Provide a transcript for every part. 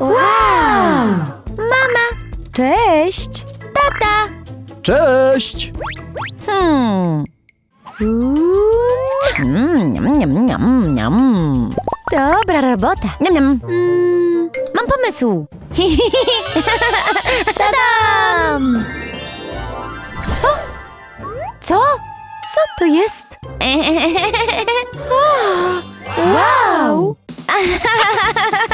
Wow! Mama! Cześć! Tata! Cześć! Hmm. Mm, niam, niam, niam. Dobra robota. Niam, niam. Mm, mam pomysł. Tadam! O! Co? Co to jest? Wow!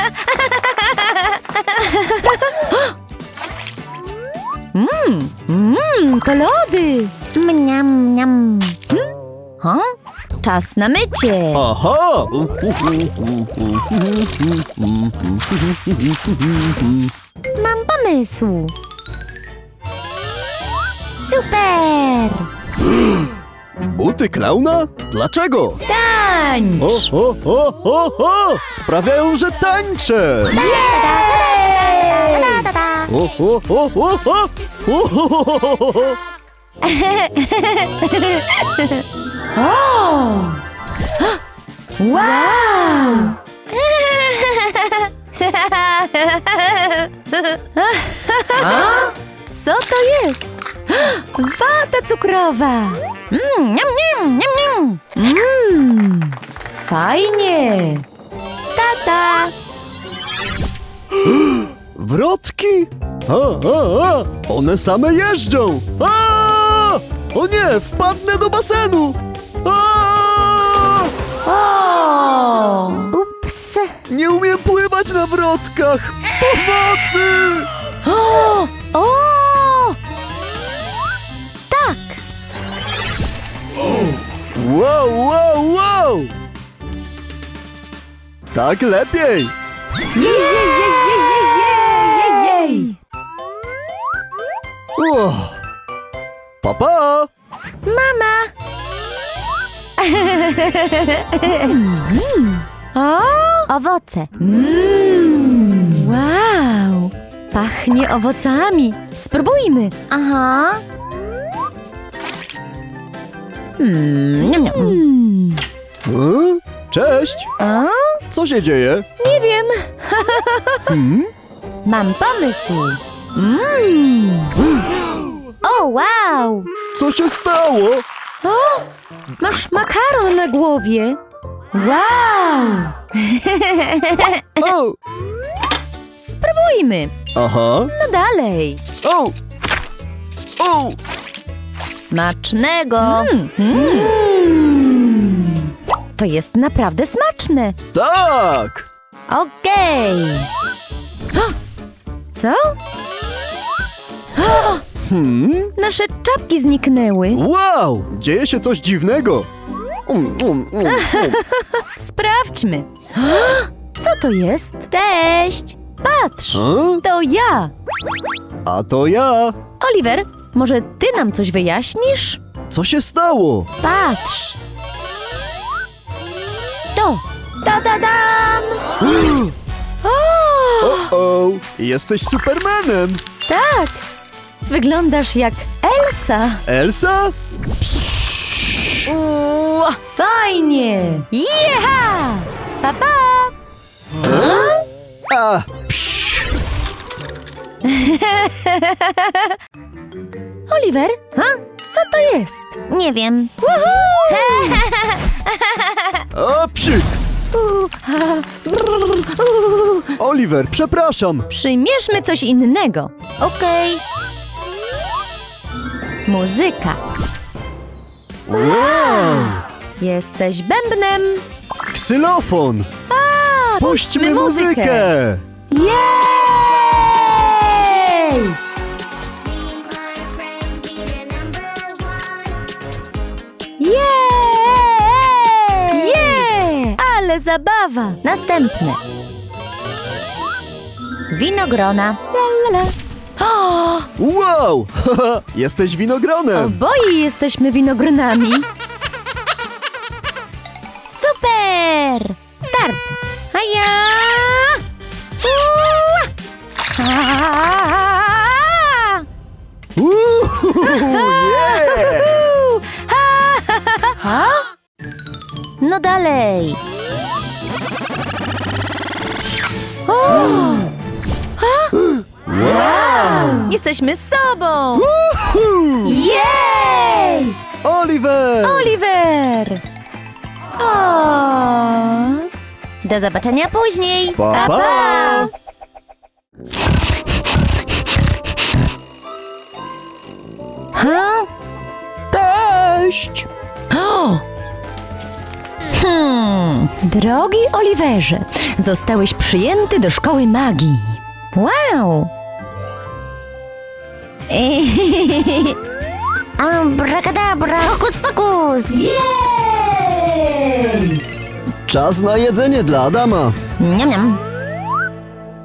Czas na mycie. Aha! Mam pomysł. Super! Buty klauna? Dlaczego? Tańcz! O, o, o, o, o! Sprawiają, że tańczę! O, o. O! Wow! A? Co to jest? Wata cukrowa! Mmm, niam, niam, niam, niam. Mmm, fajnie! Tata! Wrotki? A, a, a! One same jeżdżą! A! O nie, wpadnę do basenu! O! Ups! Nie umiem pływać na wrotkach! Pomocy! O! O! Tak! Wow, wow, wow! Tak lepiej! Jej, jej, jej, jej, jej, jej, jej! Uch. Papa! Mama! o? Owoce. Mmm, wow! Pachnie owocami. Spróbujmy. Aha. Mm. Mm. E? Cześć! A? Co się dzieje? Nie wiem. Hmm? Mam pomysł. Mm. O, wow! Co się stało? O! Masz makaron na głowie. Wow! O! Spróbujmy. Aha! No dalej. O! O! Smacznego. Mm. To jest naprawdę smaczne. Tak! Okej. O! Co? Hmm? Nasze czapki zniknęły. Wow! Dzieje się coś dziwnego! Um, um, um, um. Sprawdźmy. Co to jest? Cześć. Patrz. A? To ja. A to ja! Oliver, może ty nam coś wyjaśnisz? Co się stało? Patrz. To. Da da dam. O! O! Jesteś Supermanem! Tak. Wyglądasz jak Elsa. Elsa? Uuu, fajnie. Jeha! Pa, pa. A! Psz. Oliver, ha? co to jest? Nie wiem. A psik! Oliver, przepraszam! Przyjmierzmy coś innego. Okej. Muzyka. Wow! Jesteś bębnem. Ksylofon! A, Puśćmy muzykę! Jej! Jej! Jej! Ale zabawa! Następne. Winogrona. La, la, la. Wow! Jesteś winogronem! oboje jesteśmy winogronami. Super! Start! A ja! Ua! A! Uhu, yeah! Uhu! Ha! Ha? No dalej. O! Wow! Jesteśmy sobą! Hu! Jej! Oliver! Oliver! O! Do zobaczenia później! Pa, pa! Ha? Cześć! O! Hmm, drogi Oliverze, zostałeś przyjęty do szkoły magii. Wow! Abracadabra, hokus pokus! Jej! Czas na jedzenie dla Adama. Niam, niam.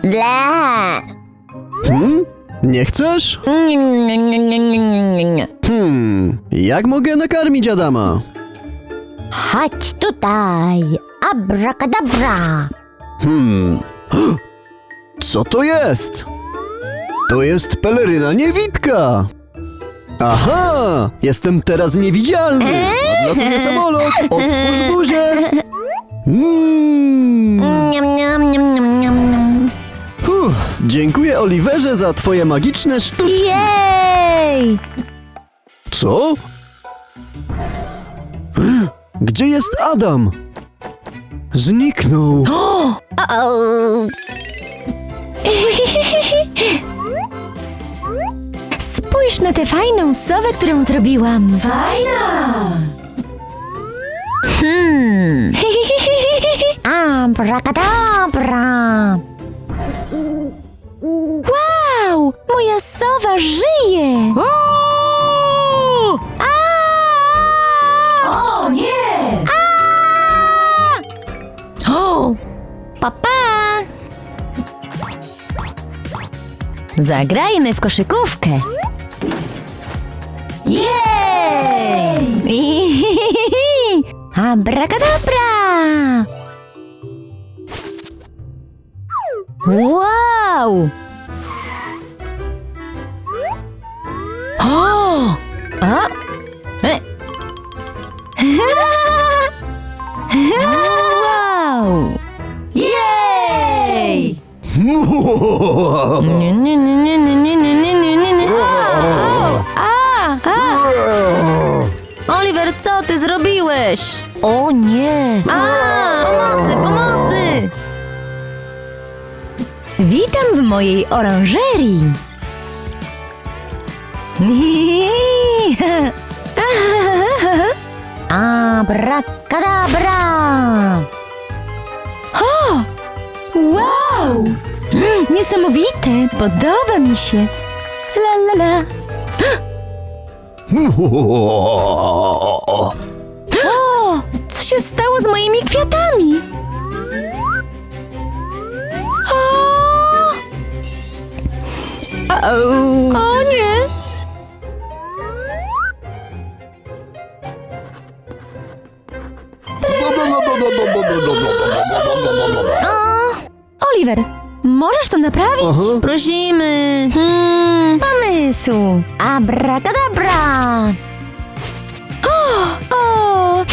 Dla! Hmm? Nie chcesz? Hmm, jak mogę nakarmić Adama? Chodź tutaj, abracadabra. Hmm. Co to jest? To jest peleryna niewidka. Aha! Jestem teraz niewidzialny. Odlatuje samolot. Otwórz buzię. Mm. Niam, niam, niam, niam, niam, niam. Huh, dziękuję Oliverze za twoje magiczne sztuczki. Jej! Co? Gdzie jest Adam? Zniknął. O-o. Na tę fajną sowę, którą zrobiłam. Fajna! Hmm. Abracadabra! Wow! Moja sowa żyje! O nie! O! Papa! Zagrajmy w koszykówkę. Yeay! Abrakadabra! Wow! Oh! Ah? Wow! Yeay! Oliver, co ty zrobiłeś? O nie! A, pomocy, pomocy! Witam w mojej oranżerii. Abracadabra! O! Wow! Mm, Niesamowite! Podoba mi się! La la la! O! Co się stało z moimi kwiatami? O! O, nie! O, Oliver, możesz to naprawić? Aha. Prosimy. Hmm, pomysł. Abracadabra. O, o.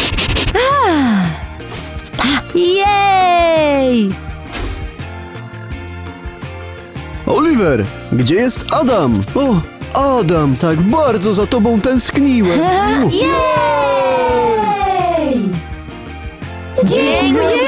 A. Jej! Oliver, gdzie jest Adam? O, Adam, tak bardzo za tobą tęskniłem. Jej! Dziękujemy,